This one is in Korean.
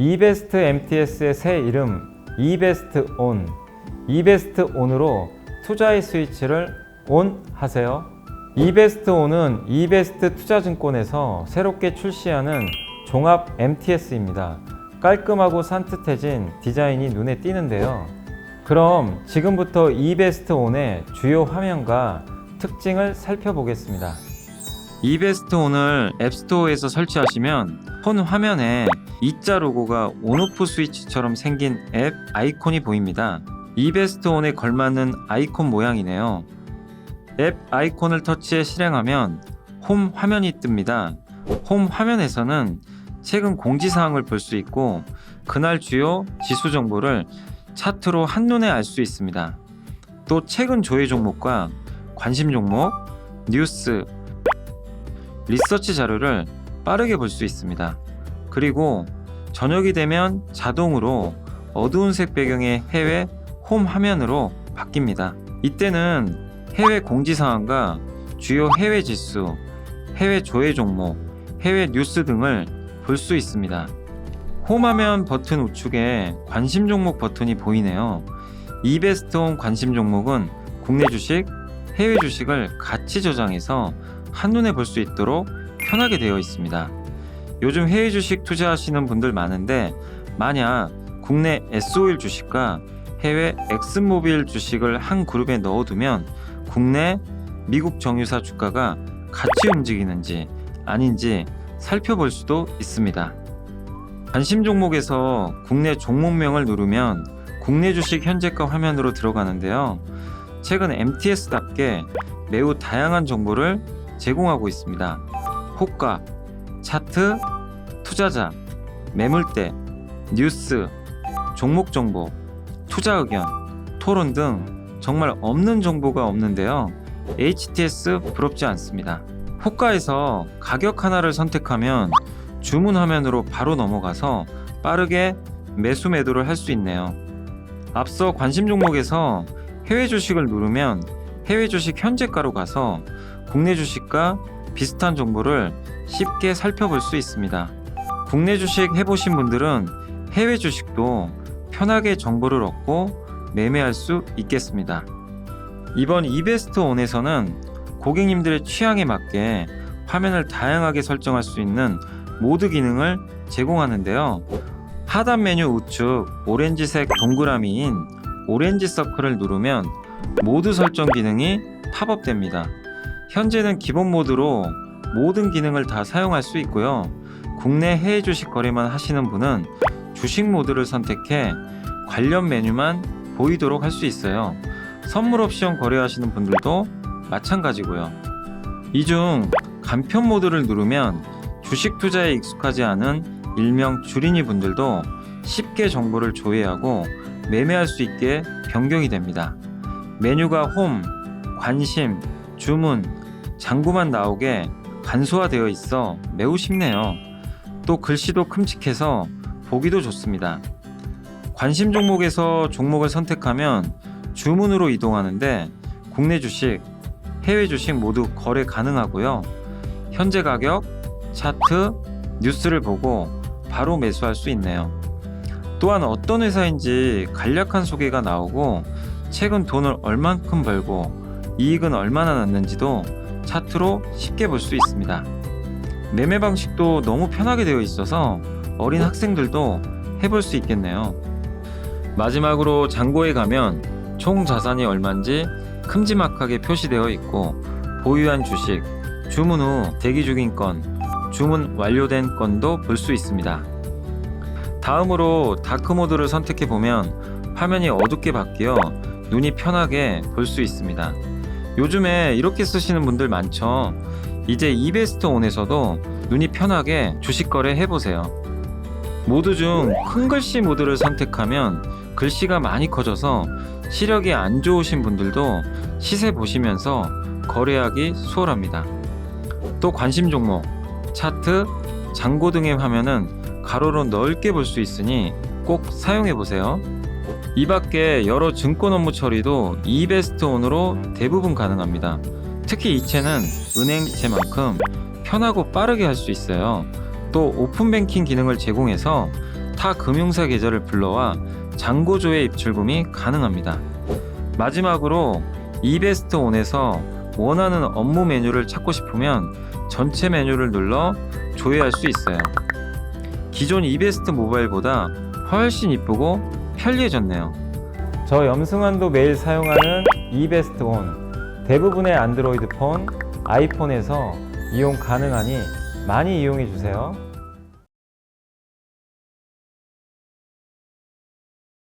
이베스트 MTS의 새 이름 이베스트 온, 이베스트 온으로 투자의 스위치를 온 하세요. 이베스트 온은 이베스트 투자증권에서 새롭게 출시하는 종합 MTS입니다. 깔끔하고 산뜻해진 디자인이 눈에 띄는데요. 그럼 지금부터 이베스트 온의 주요 화면과 특징을 살펴보겠습니다. 이베스트 온을 앱스토어에서 설치하시면 폰 화면에 이자 로고가 온오프 스위치처럼 생긴 앱 아이콘이 보입니다. 이베스트 온에 걸맞는 아이콘 모양이네요. 앱 아이콘을 터치해 실행하면 홈 화면이 뜹니다. 홈 화면에서는 최근 공지사항을 볼 수 있고 그날 주요 지수 정보를 차트로 한눈에 알 수 있습니다. 또 최근 조회 종목과 관심 종목, 뉴스, 리서치 자료를 빠르게 볼 수 있습니다. 그리고 저녁이 되면 자동으로 어두운 색 배경의 해외 홈 화면으로 바뀝니다. 이때는 해외 공지 사항과 주요 해외 지수, 해외 조회 종목, 해외 뉴스 등을 볼 수 있습니다. 홈 화면 버튼 우측에 관심 종목 버튼이 보이네요. 이베스트 홈 관심 종목은 국내 주식, 해외 주식을 같이 저장해서 한눈에 볼 수 있도록 편하게 되어 있습니다. 요즘 해외 주식 투자하시는 분들 많은데 만약 국내 S51 주식과 해외 엑스모빌 주식을 한 그룹에 넣어두면 국내 미국 정유사 주가가 같이 움직이는지 아닌지 살펴볼 수도 있습니다. 관심 종목에서 국내 종목명을 누르면 국내 주식 현재가 화면으로 들어가는데요. 최근 MTS답게 매우 다양한 정보를 제공하고 있습니다. 호가, 차트, 투자자, 매물대, 뉴스, 종목 정보, 투자 의견, 토론 등 정말 없는 정보가 없는데요. HTS 부럽지 않습니다. 호가에서 가격 하나를 선택하면 주문 화면으로 바로 넘어가서 빠르게 매수 매도를 할 수 있네요. 앞서 관심 종목에서 해외 주식을 누르면 해외 주식 현재가로 가서 국내 주식과 비슷한 정보를 쉽게 살펴볼 수 있습니다. 국내 주식 해보신 분들은 해외 주식도 편하게 정보를 얻고 매매할 수 있겠습니다. 이번 이베스트 온에서는 고객님들의 취향에 맞게 화면을 다양하게 설정할 수 있는 모드 기능을 제공하는데요. 하단 메뉴 우측 오렌지색 동그라미인 오렌지 서클을 누르면 모드 설정 기능이 팝업됩니다. 현재는 기본 모드로 모든 기능을 다 사용할 수 있고요. 국내 해외 주식 거래만 하시는 분은 주식 모드를 선택해 관련 메뉴만 보이도록 할 수 있어요. 선물 옵션 거래하시는 분들도 마찬가지고요. 이 중 간편 모드를 누르면 주식 투자에 익숙하지 않은 일명 주린이 분들도 쉽게 정보를 조회하고 매매할 수 있게 변경이 됩니다. 메뉴가 홈, 관심, 주문, 장구만 나오게 간소화되어 있어 매우 쉽네요. 또 글씨도 큼직해서 보기도 좋습니다. 관심 종목에서 종목을 선택하면 주문으로 이동하는데 국내 주식, 해외 주식 모두 거래 가능하고요. 현재 가격, 차트, 뉴스를 보고 바로 매수할 수 있네요. 또한 어떤 회사인지 간략한 소개가 나오고 최근 돈을 얼만큼 벌고 이익은 얼마나 났는지도 차트로 쉽게 볼 수 있습니다. 매매 방식도 너무 편하게 되어 있어서 어린 학생들도 해볼 수 있겠네요. 마지막으로 잔고에 가면 총 자산이 얼마인지 큼지막하게 표시되어 있고 보유한 주식, 주문 후 대기 중인 건, 주문 완료된 건도 볼 수 있습니다. 다음으로 다크 모드를 선택해 보면 화면이 어둡게 바뀌어 눈이 편하게 볼 수 있습니다. 요즘에 이렇게 쓰시는 분들 많죠. 이제 이베스트 온에서도 눈이 편하게 주식 거래 해보세요. 모드 중 큰 글씨 모드를 선택하면 글씨가 많이 커져서 시력이 안 좋으신 분들도 시세 보시면서 거래하기 수월합니다. 또 관심 종목, 차트, 잔고 등의 화면은 가로로 넓게 볼 수 있으니 꼭 사용해 보세요. 이 밖에 여러 증권 업무 처리도 이베스트 온으로 대부분 가능합니다. 특히 이체는 은행 이체만큼 편하고 빠르게 할 수 있어요. 또 오픈 뱅킹 기능을 제공해서 타 금융사 계좌를 불러와 잔고조회 입출금이 가능합니다. 마지막으로 이베스트 온에서 원하는 업무 메뉴를 찾고 싶으면 전체 메뉴를 눌러 조회할 수 있어요. 기존 이베스트 모바일보다 훨씬 이쁘고 편리해졌네요. 저 염승환도 매일 사용하는 이베스트 온 대부분의 안드로이드 폰, 아이폰에서 이용 가능하니 많이 이용해 주세요.